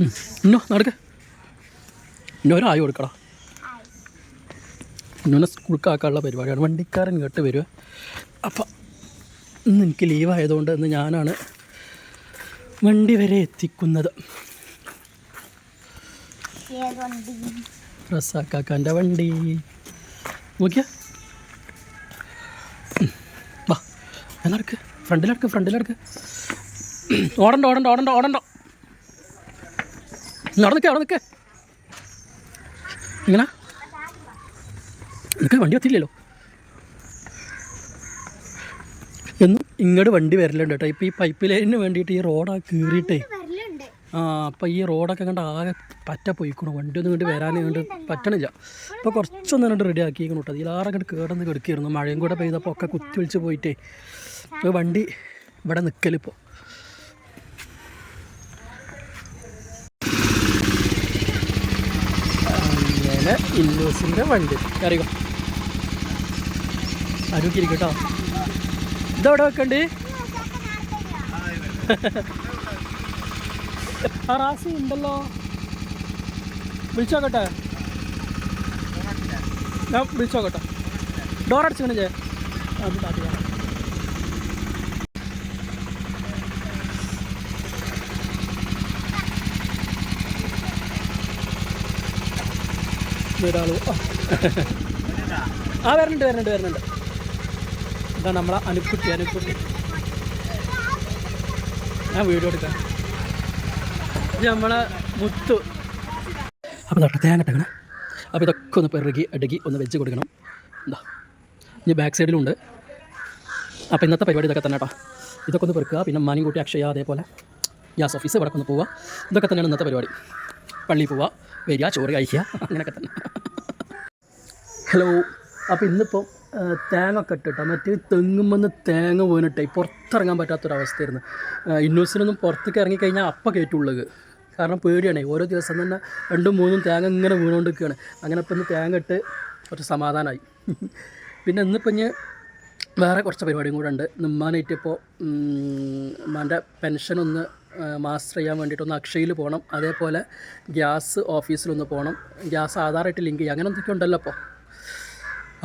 ഇന്നോ നടക്ക്. ഇന്നൊരായി കൊടുക്കടാ. ഇന്നോനെ സ്കൂൾക്കാക്കാനുള്ള പരിപാടിയാണ്. വണ്ടിക്കാരൻ കേട്ട് വരിക അപ്പം ഇന്ന് എനിക്ക് ലീവായതുകൊണ്ട് ഇന്ന് ഞാനാണ് വണ്ടി വരെ എത്തിക്കുന്നത്. റസാക്കാക്കാന്റെ വണ്ടി. നോക്കിയാ? വാ. എന്നാർക്ക് ഫ്രണ്ടിലെടുക്ക് ഫ്രണ്ടിലെടുക്ക്. ഓടണ്ട ഓടണ്ട ഓടണ്ട ഓടണ്ട. അവിടെ അവിടെ നിൽക്കേ ഇങ്ങനെ. നിൽക്കാൻ വണ്ടി എത്തില്ലല്ലോ എന്നും ഇങ്ങോട്ട് വണ്ടി വരലുണ്ട് കേട്ടോ. ഇപ്പോൾ ഈ പൈപ്പ് ലൈനിന് വേണ്ടിയിട്ട് ഈ റോഡാ കീറിയിട്ടേ. ആ അപ്പം ഈ റോഡൊക്കെ കണ്ട് ആകെ പറ്റ പോയിക്കണം. വണ്ടി ഒന്നും കണ്ട് വരാൻ കണ്ട് പറ്റണില്ല. അപ്പോൾ കുറച്ചൊന്നും കണ്ട് റെഡി ആക്കിയിരിക്കണം കേട്ടോ. ഇതിലാറെ കണ്ട് കേടന്ന് കിടക്കിയിരുന്നു മഴയും കൂടെ പെയ്തപ്പോൾ ഒക്കെ കുത്തി വിളിച്ച് പോയിട്ടേ. വണ്ടി ഇവിടെ നിൽക്കലിപ്പോൾ അങ്ങനെ ഇല്ലൂസിന്റെ വണ്ടി. അറിയോ ആരോഗ്യം കേട്ടോ ഇതെവിടെ വെക്കണ്ടേ? ആ റാസി ഉണ്ടല്ലോ. വിളിച്ചോക്കട്ടെ. ഞാൻ വിളിച്ചോക്കട്ടെ. ഡോർ അടിച്ചു ചേ അത് താത്തി കാണാം. ആ. വരുന്നുണ്ട് വരുന്നുണ്ട് വരുന്നുണ്ട്. ഇതാ നമ്മളെ അനുക്കുട്ടി അനുക്കുട്ടി. ഞാൻ വീഡിയോ എടുക്കാം. നമ്മളെ മുത്തു. അപ്പോൾ തൊട്ട് തേങ്ങ അപ്പോൾ ഇതൊക്കെ ഒന്ന് പെറുകി അടുക്കി ഒന്ന് വെച്ച് കൊടുക്കണം. എന്താ ഇനി ബാക്ക് സൈഡിലുണ്ട്. അപ്പോൾ ഇന്നത്തെ പരിപാടി ഇതൊക്കെ തന്നെ കേട്ടോ. ഇതൊക്കെ ഒന്ന് പെറുക്കുക. പിന്നെ മാനിയും കൂട്ടി അക്ഷയ അതേപോലെ ഗ്യാസ് ഓഫീസ് ഇവിടെ ഒന്ന് പോവുക. ഇതൊക്കെ തന്നെയാണ് ഇന്നത്തെ പരിപാടി. പള്ളിയിൽ പോവുക. വരിക ചോറ് കഴിക്കുക അങ്ങനെയൊക്കെ തന്നെ. ഹലോ അപ്പോൾ ഇന്നിപ്പം ആ, തേങ്ങ ഒക്കെ ഇട്ടിട്ടോ മറ്റേ തെങ്ങുമെന്ന് തേങ്ങ വീണിട്ടേ പുറത്തിറങ്ങാൻ പറ്റാത്തൊരവസ്ഥയായിരുന്നു. ഇന്നോസിനൊന്നും പുറത്തേക്ക് ഇറങ്ങിക്കഴിഞ്ഞാൽ അപ്പം കയറ്റുള്ളത് കാരണം പേടിയാണേ ഓരോ ദിവസം തന്നെ രണ്ടും മൂന്നും തേങ്ങ ഇങ്ങനെ വീണുകൊണ്ടിരിക്കുകയാണ് അങ്ങനെ ഇപ്പം ഇന്ന് തേങ്ങ ഇട്ട് കുറച്ച് സമാധാനമായി പിന്നെ ഇന്നിപ്പം ഇനി വേറെ കുറച്ച് പരിപാടിയും കൂടെ ഉണ്ട്. ഉമ്മാനായിട്ട് ഇപ്പോൾ ഉമ്മാന്റെ പെൻഷൻ ഒന്ന് മാസ്റ്റർ ചെയ്യാൻ വേണ്ടിയിട്ട് ഒന്ന് അക്ഷയയിൽ പോകണം. അതേപോലെ ഗ്യാസ് ഓഫീസിലൊന്ന് പോകണം. ഗ്യാസ് ആധാറായിട്ട് ലിങ്ക് ചെയ്യുക അങ്ങനെ എന്തൊക്കെ ഉണ്ടല്ലോ അപ്പോൾ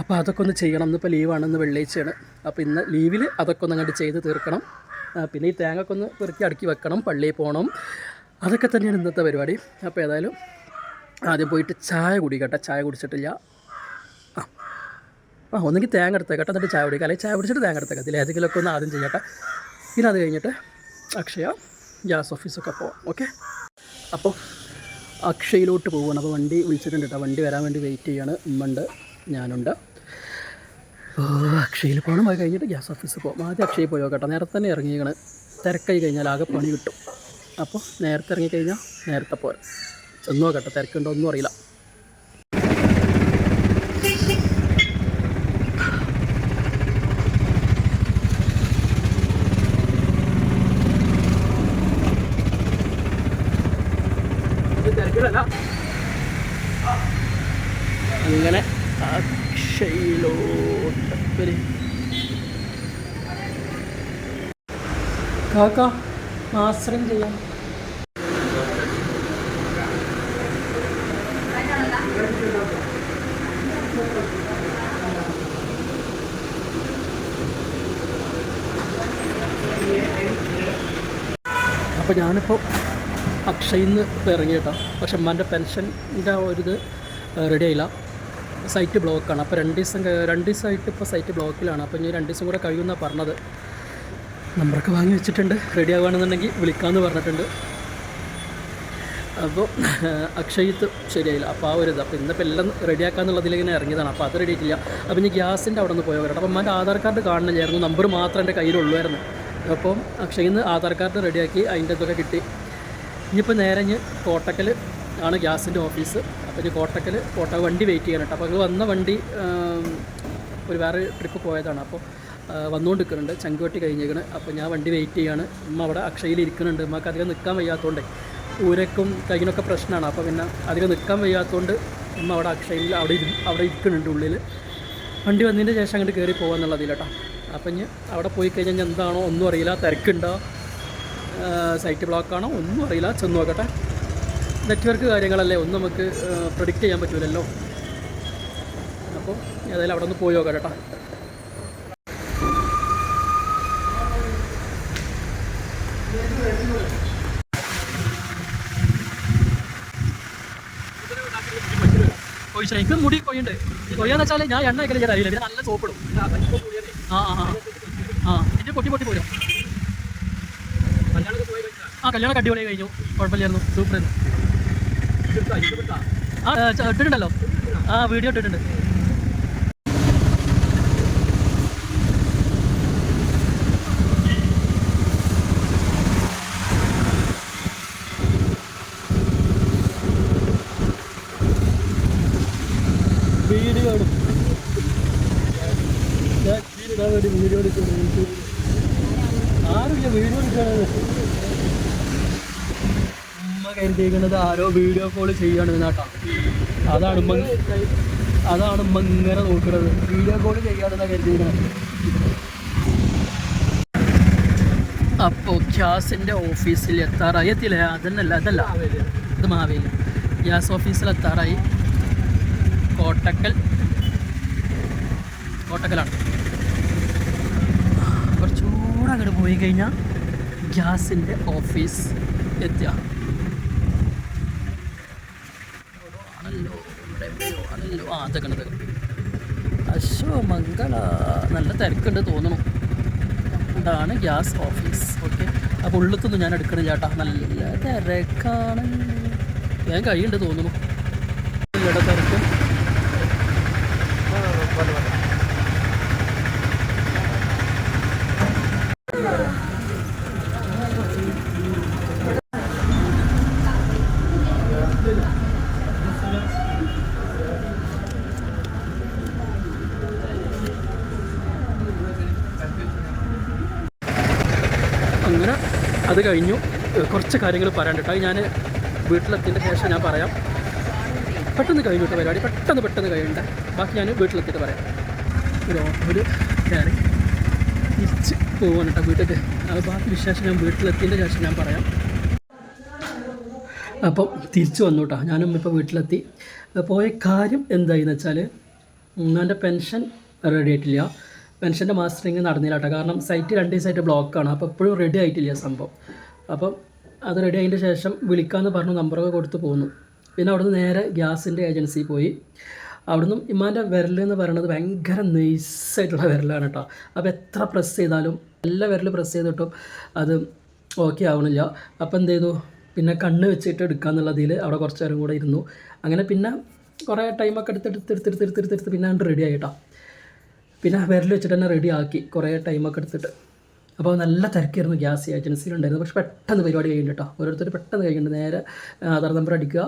അപ്പോൾ അതൊക്കെ ഒന്ന് ചെയ്യണം. ഇന്നിപ്പോൾ ലീവാണ് ഇന്ന് വെള്ളിയാഴ്ചയാണ്. അപ്പോൾ ഇന്ന് ലീവിൽ അതൊക്കെ ഒന്ന് അങ്ങോട്ട് ചെയ്ത് തീർക്കണം. പിന്നെ ഈ തേങ്ങയൊക്കെ ഒന്ന് പെറുക്കി അടുക്കി വെക്കണം. പള്ളിയിൽ പോകണം. അതൊക്കെ തന്നെയാണ് ഇന്നത്തെ പരിപാടി. അപ്പോൾ ഏതായാലും ആദ്യം പോയിട്ട് ചായ കുടിക്കട്ടെ. ചായ കുടിച്ചിട്ടില്ല. ആ ഒന്നെങ്കിൽ തേങ്ങ എടുത്തേക്കട്ടെ എന്നിട്ട് ചായ കുടിക്കുക അല്ലെങ്കിൽ ചായ കുടിച്ചിട്ട് തേങ്ങ എടുത്തേക്കാം അതിൽ ഏതെങ്കിലുമൊക്കെ ഒന്ന് ആദ്യം ചെയ്യട്ടെ. പിന്നെ അത് കഴിഞ്ഞിട്ട് അക്ഷയ ഗ്യാസ് ഓഫീസൊക്കെ പോവാം. ഓക്കെ? അപ്പോൾ അക്ഷയയിലോട്ട് പോവുകയാണ് അപ്പോൾ വണ്ടി വിളിച്ചിട്ടുണ്ട് കേട്ടോ. വണ്ടി വരാൻ വേണ്ടി വെയിറ്റ് ചെയ്യാണ്. ഉമ്മുണ്ട് ഞാനുണ്ട്. അപ്പോൾ അക്ഷയയിൽ പോകണം. അത് കഴിഞ്ഞിട്ട് ഗ്യാസ് ഓഫീസിൽ പോകും ആദ്യം അക്ഷയയിൽ പോയോ കേട്ടോ നേരത്തെ തന്നെ ഇറങ്ങിയാണ് തിരക്കായി കഴിഞ്ഞാൽ ആകെ പണി കിട്ടും. അപ്പോൾ നേരത്തെ ഇറങ്ങിക്കഴിഞ്ഞാൽ നേരത്തെ പോരാ. ചെന്ന് നോക്കട്ടെ തിരക്കുണ്ടോ ഒന്നും അറിയില്ല. അങ്ങനെ അക്ഷയിലോട്ട് കാക്ക ആശ്രയം ചെയ്യാം. അപ്പോൾ ഞാനിപ്പോൾ അക്ഷയിൽ നിന്ന് ഇപ്പോൾ ഇറങ്ങി കേട്ടോ പക്ഷെ അമ്മാന്റെ പെൻഷന്റെ ഒരു ഇത് റെഡി ആയില്ല. സൈറ്റ് ബ്ലോക്കാണ് അപ്പോൾ രണ്ട് ദിവസം രണ്ട് ദിവസമായിട്ട് ഇപ്പോൾ സൈറ്റ് ബ്ലോക്കിലാണ് അപ്പോൾ ഇനി രണ്ട് ദിവസം കൂടെ കഴിയുമെന്നാണ് പറഞ്ഞത്. നമ്പറൊക്കെ വാങ്ങി വെച്ചിട്ടുണ്ട്. റെഡി ആവുകയാണെന്നുണ്ടെങ്കിൽ വിളിക്കാമെന്ന് പറഞ്ഞിട്ടുണ്ട്. അപ്പോൾ അക്ഷയത്ത് ശരിയായില്ല. അപ്പോൾ ആ ഒരു ഇത്. അപ്പോൾ ഇന്നിപ്പോൾ എല്ലാം റെഡിയാക്കാന്നുള്ളതിൽ ഇങ്ങനെ ഇറങ്ങിയതാണ്. അപ്പോൾ അത് റെഡി ആയിട്ടില്ല. അപ്പോൾ ഇനി ഗ്യാസിന്റെ അവിടെ നിന്ന് പോയവരാണ് അപ്പോൾ അമ്മന്റെ ആധാർ കാർഡ് കാണണില്ലായിരുന്നു നമ്പർ മാത്രം എന്റെ കയ്യിലുള്ളായിരുന്നു. അപ്പം അക്ഷയിൽ നിന്ന് ആധാർ കാർഡ് റെഡിയാക്കി അതിന്റെ ഇതൊക്കെ കിട്ടി. ഇനിയിപ്പോൾ നേരെ ഇനി കോട്ടക്കൽ ആണ് ഗ്യാസിന്റെ ഓഫീസ്. അപ്പോൾ ഇനി കോട്ടക്കൽ കോട്ട വണ്ടി വെയിറ്റ് ചെയ്യാൻ കേട്ടോ. അപ്പോൾ വന്ന വണ്ടി ഒരു വേറെ ട്രിപ്പ് പോയതാണ്. അപ്പോൾ വന്നുകൊണ്ടിരിക്കുന്നുണ്ട് ചങ്കുവട്ടി കഴിഞ്ഞേക്കണ്. അപ്പോൾ ഞാൻ വണ്ടി വെയിറ്റ് ചെയ്യാണ്. ഉമ്മ അവിടെ അക്ഷയിൽ ഇരിക്കുന്നുണ്ട്. ഉമ്മക്ക് അധികം നിൽക്കാൻ വയ്യാത്തതുകൊണ്ടേ ഊരക്കും കയ്യിനൊക്കെ പ്രശ്നമാണ് അപ്പോൾ പിന്നെ അധികം നിൽക്കാൻ വയ്യാത്തതുകൊണ്ട് ഉമ്മ അവിടെ അക്ഷയിൽ അവിടെ അവിടെ ഇരിക്കുന്നുണ്ട് ഉള്ളിൽ വണ്ടി വന്നതിന്റെ ശേഷം അങ്ങോട്ട് കയറി പോകാന്നുള്ളതിൽ കേട്ടോ അപ്പം ഇനി അവിടെ പോയി കഴിഞ്ഞാൽ എന്താണോ ഒന്നും അറിയില്ല. തിരക്കുണ്ടോ. സൈറ്റ് ബ്ലോക്കാണോ ഒന്നും അറിയില്ല. ചെന്ന് നോക്കട്ടെ. നെറ്റ്വർക്ക് കാര്യങ്ങളല്ലേ? ഒന്നും നമുക്ക് പ്രൊഡിക്റ്റ് ചെയ്യാൻ പറ്റൂലല്ലോ. അപ്പോൾ ഏതായാലും അവിടെ ഒന്ന് പോയി നോക്കാം കേട്ടോ മുടി കൊയ്യുണ്ട് കൊയ്യാന്ന് വെച്ചാൽ ഞാൻ എണ്ണ ഒക്കെ അറിയില്ല. നല്ല സോപ്പിടും ആ ആ. ആ ഇതിന്റെ പൊട്ടി പൊട്ടി പോരും. ആ കല്യാണം അടിപൊളിയായി കഴിഞ്ഞു. കുഴപ്പമില്ലായിരുന്നു. സൂപ്പർ ആ ഇട്ടിട്ടുണ്ടല്ലോ. ആ വീഡിയോ ഇട്ടിട്ടുണ്ട്. വീഡിയോ വീഡിയോ എടുക്കുന്നത് ആരും വീഡിയോ എടുക്കുന്നത് ഉമ്മ കരുതിയിരിക്കുന്നത് ആരോ വീഡിയോ കോൾ ചെയ്യാണ് എന്നാട്ടാ അതാണ് അതാണ് ഉമ്മ ഇങ്ങനെ നോക്കുന്നത് വീഡിയോ കോൾ ചെയ്യാണെന്നാ കരുതിയിരിക്കുന്നത്. അപ്പോൾ ഗ്യാസിന്റെ ഓഫീസിൽ എത്താറായി. എത്തില്ല അതന്നല്ല അതല്ല. ഇത് മാവേലി. ഗ്യാസ് ഓഫീസിൽ എത്താറായി. കോട്ടക്കൽ. കോട്ടക്കലാണ്. കുറച്ചുകൂടെ അങ്ങോട്ട് പോയി കഴിഞ്ഞാൽ ഗ്യാസിന്റെ ഓഫീസ് എത്തുക ഇവിടെ എവിടെയോ ആണല്ലോ ആ അതൊക്കെ ഉണ്ട് അശ്വമംഗല നല്ല തിരക്കുണ്ട് തോന്നണം. ഇതാണ് ഗ്യാസ് ഓഫീസ്. ഓക്കെ. അപ്പോൾ ഉള്ളത്തൊന്നും ഞാൻ എടുക്കണില്ല ചേട്ടാ നല്ല തിരക്കാണ്. ഞാൻ കഴിയുണ്ട് തോന്നുന്നു ഇവിടെ തിരക്കും. അത് കഴിഞ്ഞു. കുറച്ച് കാര്യങ്ങൾ പറയാൻ കേട്ടോ. ഞാൻ വീട്ടിലെത്തിന്റെ ശേഷം ഞാൻ പറയാം. പെട്ടെന്ന് കഴിഞ്ഞു കേട്ടോ പരിപാടി. പെട്ടെന്ന് പെട്ടെന്ന് കഴിയണ്ട. ബാക്കി ഞാൻ വീട്ടിലെത്തിയിട്ട് പറയാം. ഒരു ഒരു കയറി തിരിച്ച് പോവാണ് കേട്ടോ വീട്ടിലേക്ക്. അത് ബാക്കി വിശേഷം ഞാൻ വീട്ടിലെത്തിയതിന്റെ ശേഷം ഞാൻ പറയാം. അപ്പം തിരിച്ചു വന്നു കേട്ടോ. ഞാനും ഇപ്പോൾ വീട്ടിലെത്തി. പോയ കാര്യം എന്തായെന്ന് വെച്ചാൽ എന്റെ പെൻഷൻ റെഡി ആയിട്ടില്ല. പെൻഷന്റെ മാസ്റ്ററിങ് നടന്നില്ല കേട്ടോ കാരണം സൈറ്റ് രണ്ട് ദിവസമായിട്ട് ബ്ലോക്കാണ് അപ്പോൾ എപ്പോഴും റെഡി ആയിട്ടില്ല സംഭവം. അപ്പം അത് റെഡി ആയതിന്റെ ശേഷം വിളിക്കാമെന്ന് പറഞ്ഞു നമ്പറൊക്കെ കൊടുത്ത് പോന്നു. പിന്നെ അവിടുന്ന് നേരെ ഗ്യാസിന്റെ ഏജൻസി പോയി. അവിടുന്ന് ഇമ്മാന്റെ വിരൽ എന്ന് പറയുന്നത് ഭയങ്കര നൈസായിട്ടുള്ള വിരലാണ് കേട്ടോ അപ്പോൾ എത്ര പ്രസ് ചെയ്താലും എല്ലാ വിരൽ പ്രസ് ചെയ്തിട്ടും അത് ഓക്കെ ആവണില്ല. അപ്പോൾ എന്ത് ചെയ്തു? പിന്നെ കണ്ണ് വെച്ചിട്ട് എടുക്കാന്നുള്ളതിൽ അവിടെ കുറച്ച് നേരം കൂടെ ഇരുന്നു. അങ്ങനെ പിന്നെ കുറേ ടൈമൊക്കെ എടുത്ത് എടുത്ത് എടുത്ത് എടുത്ത് എടുത്ത് എടുത്ത് എടുത്ത് പിന്നെ റെഡി ആയിട്ടോ പിന്നെ വിരൽ വെച്ചിട്ട് തന്നെ റെഡി ആക്കി കുറേ ടൈമൊക്കെ എടുത്തിട്ട്. അപ്പോൾ നല്ല തിരക്കായിരുന്നു ഗ്യാസ് ഏജൻസിയിലുണ്ടായിരുന്നു പക്ഷെ പെട്ടെന്ന് പരിപാടി കഴിഞ്ഞു കേട്ടോ ഓരോരുത്തർ പെട്ടെന്ന് കഴിഞ്ഞിട്ട് നേരെ ആധാർ നമ്പർ അടിക്കുക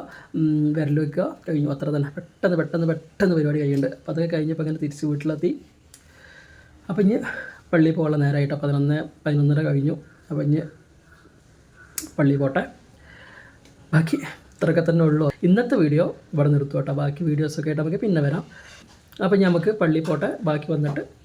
വിരൽ വെക്കുക കഴിഞ്ഞു. അത്ര തന്നെ. പെട്ടെന്ന് പെട്ടെന്ന് പെട്ടെന്ന് പരിപാടി കഴിയുന്നുണ്ട് അപ്പോൾ അതൊക്കെ കഴിഞ്ഞപ്പോൾ അങ്ങനെ തിരിച്ച് വീട്ടിലെത്തി. അപ്പം ഇനി പള്ളിയിൽ പോകാനുള്ള നേരമായിട്ടോ പതിനൊന്ന് പതിനൊന്നര കഴിഞ്ഞു. അപ്പം ഇനി പള്ളിയിൽ പോട്ടെ. ബാക്കി ഇത്രയൊക്കെ തന്നെ ഉള്ളൂ. ഇന്നത്തെ വീഡിയോ ഇവിടെ നിർത്തും കേട്ടോ. ബാക്കി വീഡിയോസൊക്കെ ആയിട്ട് നമുക്ക് പിന്നെ വരാം. അപ്പം നമുക്ക് പള്ളി പോട്ടെ. ബാക്കി വന്നിട്ട്